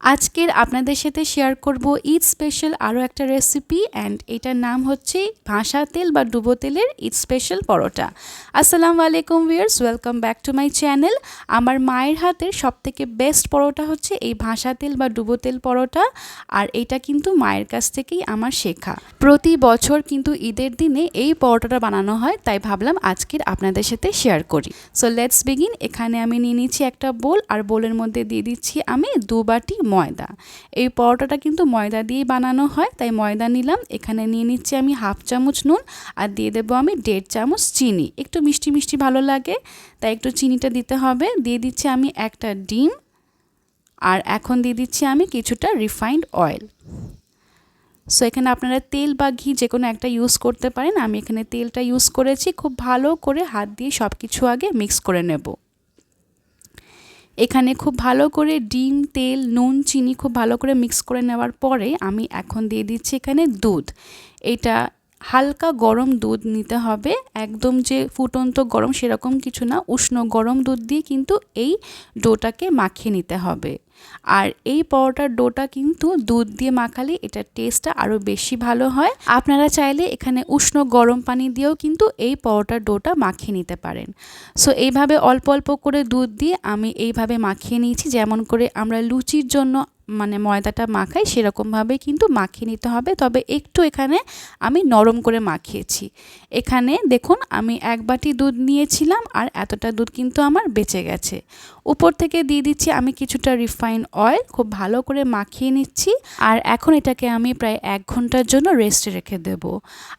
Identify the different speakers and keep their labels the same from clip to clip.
Speaker 1: আজকের আপনাদের সাথে শেয়ার করব ঈদ স্পেশাল আরও একটা রেসিপি অ্যান্ড এটার নাম হচ্ছে ভাষা তেল বা ডুবো তেলের ঈদ স্পেশাল পরোটা। আসসালামু আলাইকুম viewers welcome back to my channel আমার মায়ের হাতের সবথেকে বেস্ট পরোটা হচ্ছে এই ভাষা তেল বা ডুবো তেল পরোটা, আর এটা কিন্তু মায়ের কাছ থেকেই আমার শেখা। প্রতি বছর কিন্তু ঈদের দিনে এই পরোটাটা বানানো হয়, তাই ভাবলাম আজকের আপনাদের সাথে শেয়ার করি। সো লেটস বিগিন এখানে আমি নিয়ে নিচ্ছি একটা বোল আর বোলের মধ্যে দিয়ে দিচ্ছি আমি দু বাটি ময়দা। এই পরোটাটা কিন্তু ময়দা দিয়েই বানানো হয়, তাই ময়দা নিলাম। এখানে নিয়ে নিচ্ছি আমি হাফ চামচ নুন আর দিয়ে দেবো আমি দেড় চামচ চিনি। একটু মিষ্টি মিষ্টি ভালো লাগে, তাই একটু চিনিটা দিতে হবে। দিয়ে দিচ্ছি আমি একটা ডিম আর এখন দিয়ে দিচ্ছি আমি কিছুটা রিফাইন্ড অয়েল। সো, এখানে আপনারা তেল বা ঘি যে কোনো একটা ইউজ করতে পারেন। আমি এখানে তেলটা ইউজ করেছি। খুব ভালো করে হাত দিয়ে সব কিছু আগে মিক্স করে নেব। এখানে খুব ভালো করে ডিম, তেল, নুন, চিনি খুব ভালো করে মিক্স করে নেওয়ার পরে আমি এখন দিয়ে দিচ্ছি এখানে দুধ। এটা হালকা গরম দুধ নিতে হবে। একদম যে ফুটন্ত গরম সেরকম কিছু না, উষ্ণ গরম দুধ দিয়ে কিন্তু এই ডোটাকে মাখিয়ে নিতে হবে। আর এই পরোটার ডোটা কিন্তু দুধ দিয়ে মাখালে এটার টেস্টটা আরও বেশি ভালো হয়। আপনারা চাইলে এখানে উষ্ণ গরম পানি দিয়েও কিন্তু এই পরোটার ডোটা মাখিয়ে নিতে পারেন। সো, এইভাবে অল্প অল্প করে দুধ দিয়ে আমি এইভাবে মাখিয়ে নিয়েছি। যেমন করে আমরা লুচির জন্য মানে ময়দাটা মাখাই সেরকমভাবে কিন্তু মাখিয়ে নিতে হবে। তবে একটু এখানে আমি নরম করে মাখিয়েছি। এখানে দেখুন, আমি এক বাটি দুধ নিয়েছিলাম আর এতটা দুধ কিন্তু আমার বেঁচে গেছে। উপর থেকে দিয়ে দিচ্ছি আমি কিছুটা রিফাইন অয়েল, খুব ভালো করে মাখিয়ে নিচ্ছি। আর এখন এটাকে আমি প্রায় এক ঘণ্টার জন্য রেস্টে রেখে দেব।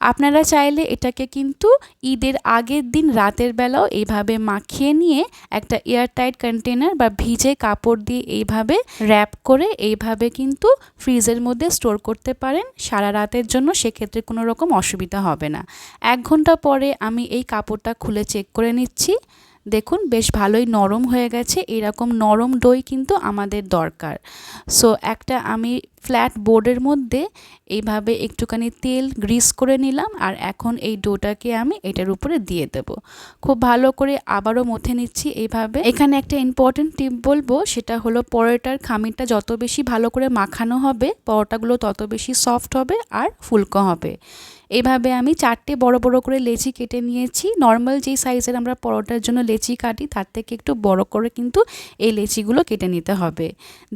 Speaker 1: আপনারা চাইলে এটাকে কিন্তু ঈদের আগের দিন রাতের বেলাও এইভাবে মাখিয়ে নিয়ে একটা এয়ারটাইট কন্টেনার বা ভিজে কাপড় দিয়ে এইভাবে র্যাপ করে এইভাবে কিন্তু ফ্রিজের মধ্যে স্টোর করতে পারেন। সারা রাতের জন্য সেক্ষেত্রে কোনো রকম অসুবিধা হবে না। এক ঘণ্টা পরে আমি এই কাপড়টা খুলে চেক করে নিচ্ছি। দেখুন, বেশ ভালোই নরম হয়ে গেছে। এরকম নরম দই কিন্তু আমাদের দরকার। সো একটা আমি ফ্ল্যাট বোর্ডের মধ্যে এইভাবে একটুখানি তেল গ্রিস করে নিলাম আর এখন এই ডোটাকে আমি এটার উপরে দিয়ে দেব। খুব ভালো করে আবারও মথে নিচ্ছি এইভাবে। এখানে একটা ইম্পর্টেন্ট টিপ বলব, সেটা হলো পরোটার খামিরটা যত বেশি ভালো করে মাখানো হবে, পরোটাগুলো তত বেশি সফট হবে আর ফুলকো হবে। এভাবে আমি চারটে বড় বড় করে লেচি কেটে নিয়েছি। নর্মাল যেই সাইজের আমরা পরোটার জন্য লেচি কাটি, তার থেকে একটু বড় করে কিন্তু এই লেচিগুলো কেটে নিতে হবে।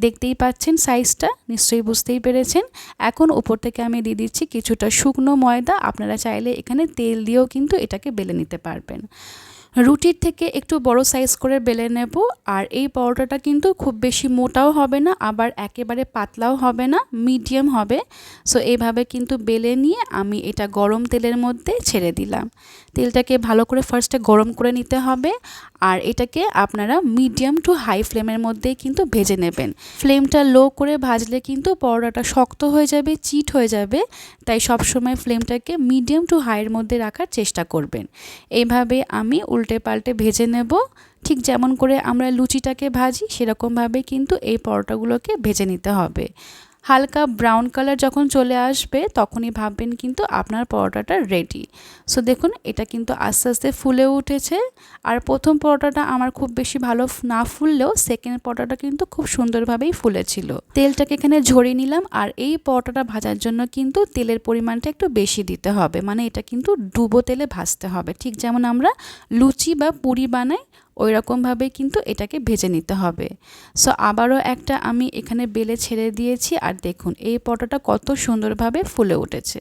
Speaker 1: দেখতেই পাচ্ছেন সাইজটা নিশ্চয়ই বুঝতেই পেরেছেন। এখন উপর থেকে আমি দিয়ে দিচ্ছি কিছুটা শুকনো ময়দা। আপনারা চাইলে এখানে তেল দিয়েও কিন্তু এটাকে বেলে নিতে পারবেন। রুটির থেকে একটু বড় সাইজ করে বেলে নেব। আর এই পরোটাটা কিন্তু খুব বেশি মোটাও হবে না, আবার একেবারে পাতলাও হবে না মিডিয়াম হবে। সো এইভাবে কিন্তু বেলে নিয়ে আমি এটা গরম তেলের মধ্যে ছেড়ে দিলাম। তেলটাকে ভালো করে ফার্স্টে গরম করে নিতে হবে। আর এটাকে আপনারা মিডিয়াম টু হাই ফ্লেমের মধ্যেই কিন্তু ভেজে নেবেন। ফ্লেমটা লো করে ভাজলে কিন্তু পরোটাটা শক্ত হয়ে যাবে চিট হয়ে যাবে। তাই সবসময় ফ্লেমটাকে মিডিয়াম টু হাইয়ের মধ্যে রাখার চেষ্টা করবেন। এইভাবে আমি উল্টে পাল্টে ভেজে নেব। ঠিক যেমন করে আমরা লুচিটাকে ভাজি, সেরকমভাবে কিন্তু এই পরোটাগুলোকে ভেজে নিতে হবে। হালকা ব্রাউন কালার যখন চলে আসবে, তখনই ভাববেন কিন্তু আপনার পরোটাটা রেডি সো দেখুন, এটা কিন্তু আস্তে আস্তে ফুলে উঠেছে। আর প্রথম পরোটাটা আমার খুব বেশি ভালো না ফুললেও সেকেন্ড পরোটাটা কিন্তু খুব সুন্দরভাবেই ফুলেছিল। তেলটাকে এখানে ঝরিয়ে নিলাম, আর এই পরোটাটা ভাজার জন্য কিন্তু তেলের পরিমাণটা একটু বেশি দিতে হবে। মানে এটা কিন্তু ডুবো তেলে ভাজতে হবে। ঠিক যেমন আমরা লুচি বা পুরি বানাই ওই রকমভাবে কিন্তু এটাকে ভেজে নিতে হবে। সো আবারও একটা আমি এখানে বেলে ছেড়ে দিয়েছি। আর দেখুন, এই পটোটা কত সুন্দরভাবে ফুলে উঠেছে।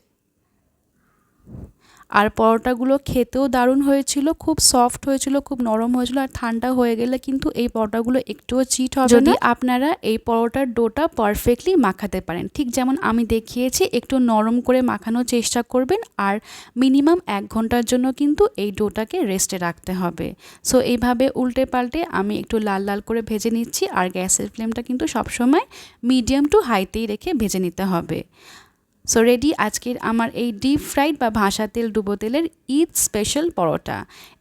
Speaker 1: আর পরোটাগুলো খেতেও দারুণ হয়েছিল খুব সফট হয়েছিল খুব নরম হয়েছিল আর ঠান্ডা হয়ে গেলে কিন্তু এই পরোটাগুলো একটুও চিট হবে যদি আপনারা এই পরোটার ডোটা পারফেক্টলি মাখাতে পারেন। ঠিক যেমন আমি দেখিয়েছি একটু নরম করে মাখানোর চেষ্টা করবেন আর মিনিমাম এক ঘণ্টার জন্য কিন্তু এই ডোটাকে রেস্টে রাখতে হবে। সো এইভাবে উল্টে পাল্টে আমি একটু লাল লাল করে ভেজে নিচ্ছি আর গ্যাসের ফ্লেমটা কিন্তু সবসময় মিডিয়াম টু হাইতেই রেখে ভেজে নিতে হবে। সো রেডি আজকের আমার এই ডিপ ফ্রাইড বা ভাষা তেল ডুবো তেলের ঈদ স্পেশাল পরোটা।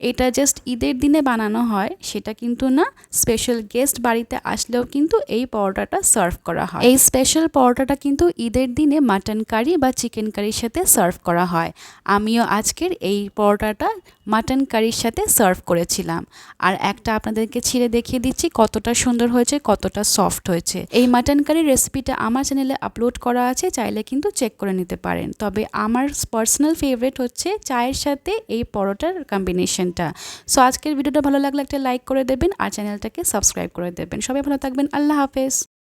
Speaker 1: এটা জাস্ট ঈদের দিনে বানানো হয়, সেটা কিন্তু না স্পেশাল গেস্ট বাড়িতে আসলেও কিন্তু এই পরোটাটা সার্ভ করা হয়। এই স্পেশাল পরোটাটা কিন্তু ঈদের দিনে মাটন কারি বা চিকেন কারির সাথে সার্ভ করা হয়। আমিও আজকের এই পরোটাটা মাটন কারির সাথে সার্ভ করেছিলাম। আর একটা আপনাদেরকে ছিঁড়ে দেখিয়ে দিচ্ছি, কতটা সুন্দর হয়েছে, কতটা সফট হয়েছে। এই মাটন কারির রেসিপিটা আমার চ্যানেলে আপলোড করা আছে, চাইলে কিন্তু চেক করে নিতে পারেন। তবে আমার পার্সোনাল ফেভারিট হচ্ছে চায়ের সাথে এই পরোটার কম্বিনেশনটা সো, আজকের ভিডিওটা ভালো লাগলে একটা লাইক করে দেবেন আর চ্যানেলটাকে সাবস্ক্রাইব করে দেবেন। সবাই ভালো থাকবেন, আল্লাহ হাফেজ।